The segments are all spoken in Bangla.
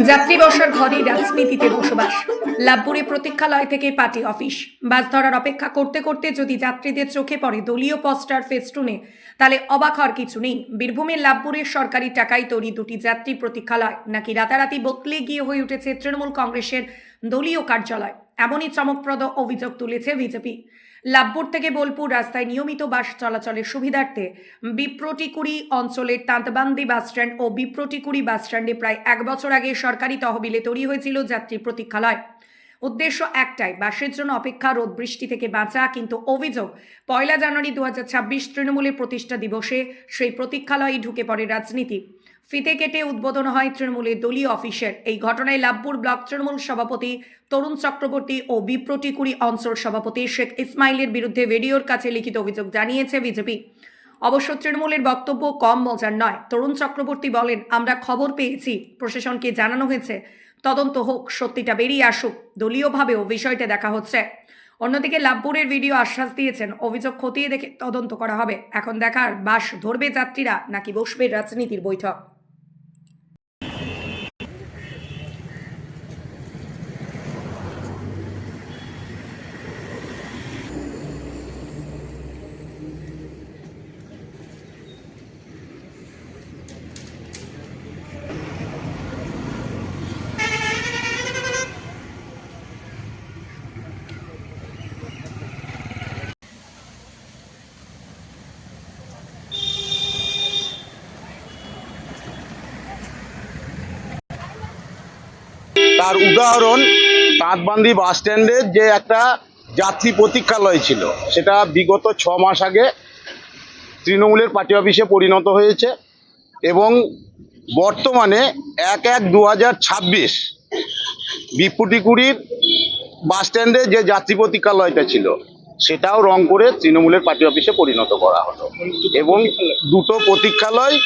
যাত্রী বসার ঘরে রাজনীতিতে বসবাস। লাভপুরে প্রতীক্ষালয় থেকে পার্টি অফিস। বাস ধরার অপেক্ষা করতে করতে যদি যাত্রীদের চোখে পড়ে দলীয় পোস্টার ফেস্টুনে, তাহলে অবাক হওয়ার কিছু নেই। বীরভূমের লাভপুরের সরকারি টাকায় তৈরি দুটি যাত্রী প্রতীক্ষালয়, নাকি রাতারাতি বদলে গিয়ে হয়ে উঠেছে তৃণমূল কংগ্রেসের দলীয় কার্যালয়। এমনই চমকপ্রদ অভিযোগ তুলেছে বিজেপি। লাভপুর থেকে বোলপুর রাস্তায় নিয়মিত বাস চলাচলের সুবিধার্থে বিপ্রটিকুড়ি অঞ্চলের তাঁতবান্দি বাসস্ট্যান্ড ও বিপ্রটিকুড়ি বাসস্ট্যান্ডে প্রায় এক বছর আগে সরকারি তহবিলে তৈরি হয়েছিল যাত্রী প্রতীক্ষালয়। উদ্দেশ্য একটাই, বাসের জন্য অপেক্ষা, রোদ, বৃষ্টি থেকে বাঁচা। কিন্তু অভিযোগ, পয়লা জানুয়ারি দু হাজার ছাব্বিশ তৃণমূলের প্রতিষ্ঠা দিবসে সেই প্রতীক্ষালয়ে ঢুকে পড়ে রাজনীতি। ফিতে কেটে উদ্বোধন হয় তৃণমূলের দলীয় অফিসের। এই ঘটনায় লাভপুর ব্লক তৃণমূল সভাপতি তরুণ চক্রবর্তী ও বিপ্রটিকুড়ি অঞ্চল সভাপতি শেখ ইসমাইলের বিরুদ্ধে ভিডিওর কাছে লিখিত অভিযোগ জানিয়েছে বিজেপি। অবশ্য তৃণমূলের বক্তব্য কম মজার নয়। তরুণ চক্রবর্তী বলেন, আমরা খবর পেয়েছি, প্রশাসনকে জানানো হয়েছে। তদন্ত হোক, সত্যিটা বেরিয়ে আসুক। দলীয়ভাবেও বিষয়টা দেখা হচ্ছে। অন্যদিকে লাভপুরের ভিডিও আশ্বাস দিয়েছেন, অভিযোগ খতিয়ে দেখে তদন্ত করা হবে। এখন দেখার বাস ধরবে যাত্রীরা নাকি বসবে রাজনীতির বৈঠক। তার উদাহরণ তাঁতবান্দি বাস স্ট্যান্ডের যে একটা যাত্রী প্রতীক্ষালয় ছিল, সেটা বিগত ছ মাস আগে তৃণমূলের পার্টি অফিসে পরিণত হয়েছে এবং বর্তমানে এক এক দু হাজার ছাব্বিশ বিপুটিকুড়ির বাস স্ট্যান্ডে যে যাত্রী প্রতীক্ষালয়টা ছিল, সেটাও রং করে তৃণমূলের পার্টি অফিসে পরিণত করা হলো এবং দুটো প্রতীক্ষালয়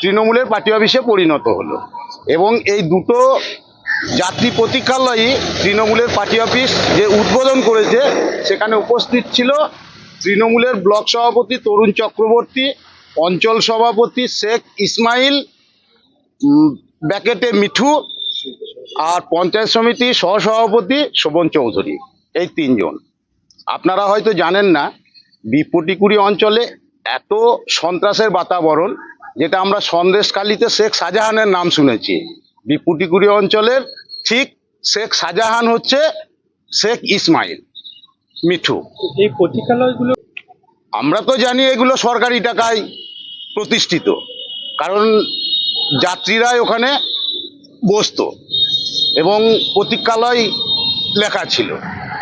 তৃণমূলের পার্টি অফিসে পরিণত হলো এবং এই দুটো যাত্রী প্রতীক্ষালয়ই তৃণমূলের পার্টি অফিস যে উদ্বোধন করেছে, সেখানে উপস্থিত ছিল তৃণমূলের ব্লক সভাপতি তরুণ চক্রবর্তী, অঞ্চল সভাপতি শেখ ইসমাইল ব্যাকেটে মিঠু আর পঞ্চায়েত সমিতি সহসভাপতি শোভন চৌধুরী, এই তিনজন। আপনারা হয়তো জানেন না, বিপটিকুড়ি অঞ্চলে এত সন্ত্রাসের বাতাবরণ, যেটা আমরা সন্দেশকালীতে শেখ শাহজাহানের নাম শুনেছি। বিপুটিকুড়ি অঞ্চলের ঠিক শেখ শাহজাহান হচ্ছে শেখ ইসমাইল মিঠু। এই প্রতীক্ষালয়গুলো আমরা তো জানি এগুলো সরকারি টাকায় প্রতিষ্ঠিত কারণ যাত্রীরাই ওখানে বসতো এবং প্রতীক্ষালয় লেখা ছিল।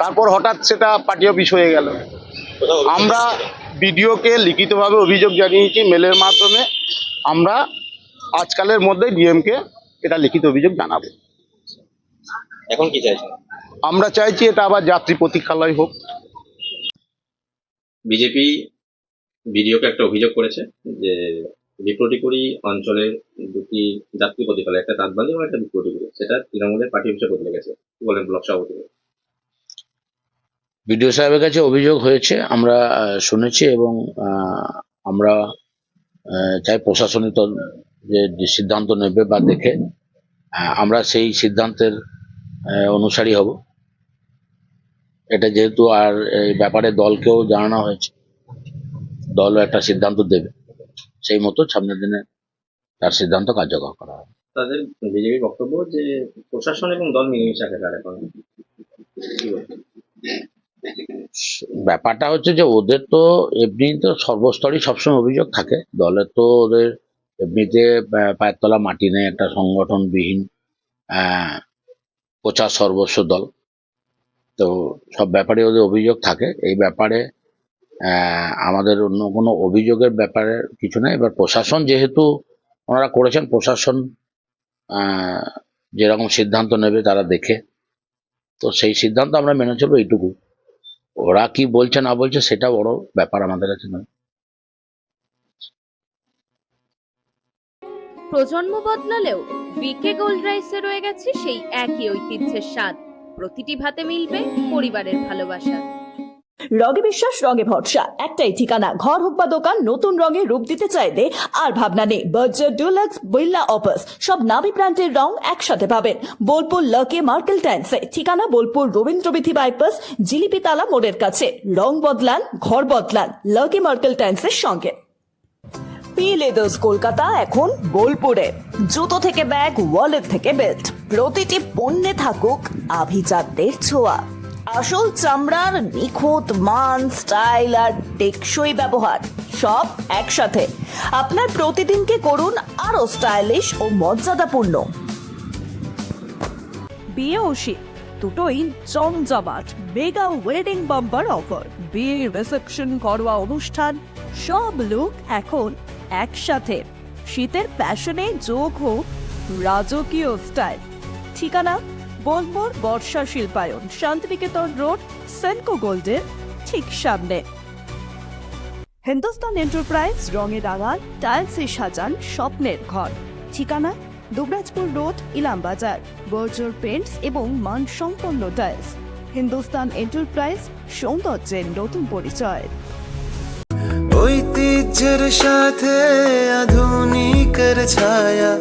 তারপর হঠাৎ সেটা পার্টি অফিস হয়ে গেল। আমরা বিডিওকে লিখিতভাবে অভিযোগ জানিয়েছি মেলের মাধ্যমে। আমরা আজকালের মধ্যে ডিএমকে এটা লিখিত অভিযোগ জানাব। এখন কি চাইছেন? আমরা চাইছি এটা আবার যাত্রী প্রতীক্ষালয় হোক। বিজেপি ভিডিওকে একটা অভিযোগ করেছে যে বিপ্রটিকুড়ি অঞ্চলের দুটি যাত্রী প্রতিকালে একটা তাঁতবান্দি এবং একটা বিপ্রটিকুড়ি সেটা তৃণমূলের পার্টি অফিসে বদলে গেছে। বলেন ব্লক সভাপতি? বিডিও সাহেবের কাছে অভিযোগ হয়েছে আমরা আহ, শুনেছি এবং আহ, আমরা আহ, চাই প্রশাসনিক যে সিদ্ধান্ত নেবে বা দেখে আমরা সেই সিদ্ধান্তের অনুসারী হব। এটা যেহেতু আর এই ব্যাপারে দলকেও জানানো হয়েছে দলও একটা সিদ্ধান্ত দেবে। সেই মতো সামনের দিনে তার সিদ্ধান্ত কার্যকর করা হবে। তাদের বিজেপির বক্তব্য যে প্রশাসন এবং দল মিলেমিশে এখন ব্যাপারটা হচ্ছে যে ওদের তো এমনি তো সর্বস্তরই সবসময় অভিযোগ থাকে। দলের তো ওদের এমনিতে আহ, পায়ের তলা মাটি নেই একটা সংগঠনবিহীন প্রচার সর্বস্ব দল। তো সব ব্যাপারে ওদের অভিযোগ থাকে। এই ব্যাপারে আমাদের অন্য কোনো অভিযোগের ব্যাপারে কিছু নেই। এবার প্রশাসন যেহেতু ওনারা করেছেন প্রশাসন যেরকম সিদ্ধান্ত নেবে তারা দেখে। তো সেই সিদ্ধান্ত আমরা মেনে চলবো এইটুকু। ওরা কি বলছে না বলছে সেটা বড় ব্যাপার আমাদের কাছে নয়। প্রজন্ম বদলালেও বিকে গোল্ড রাইসে রয়ে গেছে সেই একই ঐতিহ্যের স্বাদ। প্রতিটি ভাতে মিলবে পরিবারের ভালোবাসা। রঙে বিশ্বাস, রঙে ভরসা, একটাই ঠিকানা। ঘর হোক বা দোকান, নতুন রঙে রূপ দিতে চাইলে আর ভাবনা নেই। বার্জার ডুলাক্স বিল্লা অপাস সব নামি ব্র্যান্ডের রং একসাথে পাবেন। বোলপুর লাকে মার্কেল টাইন্সে ঠিকানা বোলপুর রবীন্দ্রবিথি বাইপাস জিলিপিতালা মোড়ের কাছে। রং বদলান, ঘর বদলান। লাকে মার্কেল টাইন্সের সঙ্গে। পি লেদার্স কলকাতা এখন বোলপুরে জুতো থেকে ব্যাগ ওয়ালেট থেকে বেল্ট প্রতিটি পণ্যে থাকুক আভিজাতদের ছোঁয়া। আসল চামড়ার নিখুঁত মান স্টাইল আর টেকসই ব্যবহার, সব একসাথে। আপনার প্রতিদিনকে করুন আরও স্টাইলিশ ও মর্যাদাপূর্ণ। বিয়ে ও শীত দুটোই জমজমাট মেগা ওয়েডিং বাম্পার অফার বিয়ে রিসেপশন ঘরোয়া অনুষ্ঠান, সব লোক এখন একসাথে। শীতের প্যাশনে যোগ হোক রাজকীয় স্টাইল ঠিকানা বোলমোর বর্ষা শিল্পায়ন, শান্তিনিকেতন রোড, সেনকো গোল্ডের ঠিক সামনে। হিন্দুস্তান এন্টারপ্রাইজ রঙে রাঙান টাইলসে সাজান স্বপ্নের ঘর। ঠিকানা, Dubrajpur road, Ilambazar Berger paints এবং মানসম্পন্ন টাইলস হিন্দুস্তান এন্টারপ্রাইজ সৌন্দর্যের নতুন পরিচয়। ঐতিহ্যের সাথে আধুনিকের ছায়া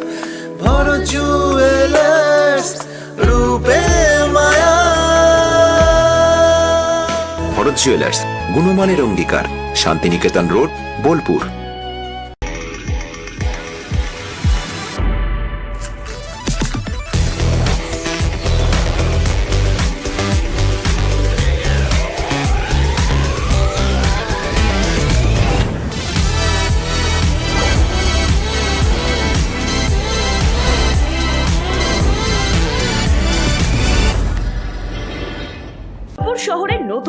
ভর জুয়েলার্স রূপে মায়া ভরত জুয়েলার্স গুণমানের অঙ্গীকার শান্তিনিকেতন রোড বোলপুর বোলপুর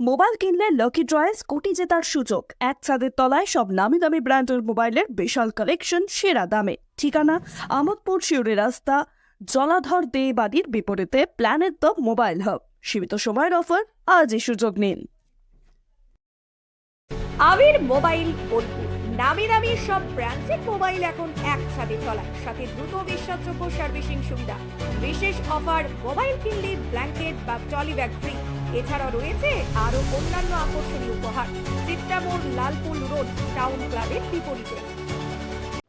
Mobile কিনলে লকি ড্রয়েস কোটি জেতার সুযোগ। এক ছাদের তলায় সব নামি দামি ব্র্যান্ডের মোবাইলের বিশাল কালেকশন সেরা দামে। ঠিকানা আমোদপুর শিউরি রাস্তা, জলাধর দে বাড়ির বিপরীতে প্ল্যানেট দ্য মোবাইল হাব সীমিত সময়ের অফার আজই সুযোগ নিন। আবির মোবাইল নামি দামি সব ব্র্যান্ডের মোবাইল এখন এক ছাদের তলায়। সাথে দ্রুত বিশ্বাসযোগ্য সার্ভিসিং সুবিধা। বিশেষ অফার মোবাইল কিনলে ব্ল্যাঙ্কেট বা ট্রলি ব্যাগ ফ্রি এছাড়াও রয়েছে আরও অন্যান্য আকর্ষণীয় উপহার। চিত্রামোড় লালপুল রোড টাউন ক্লাবের বিপরীতে।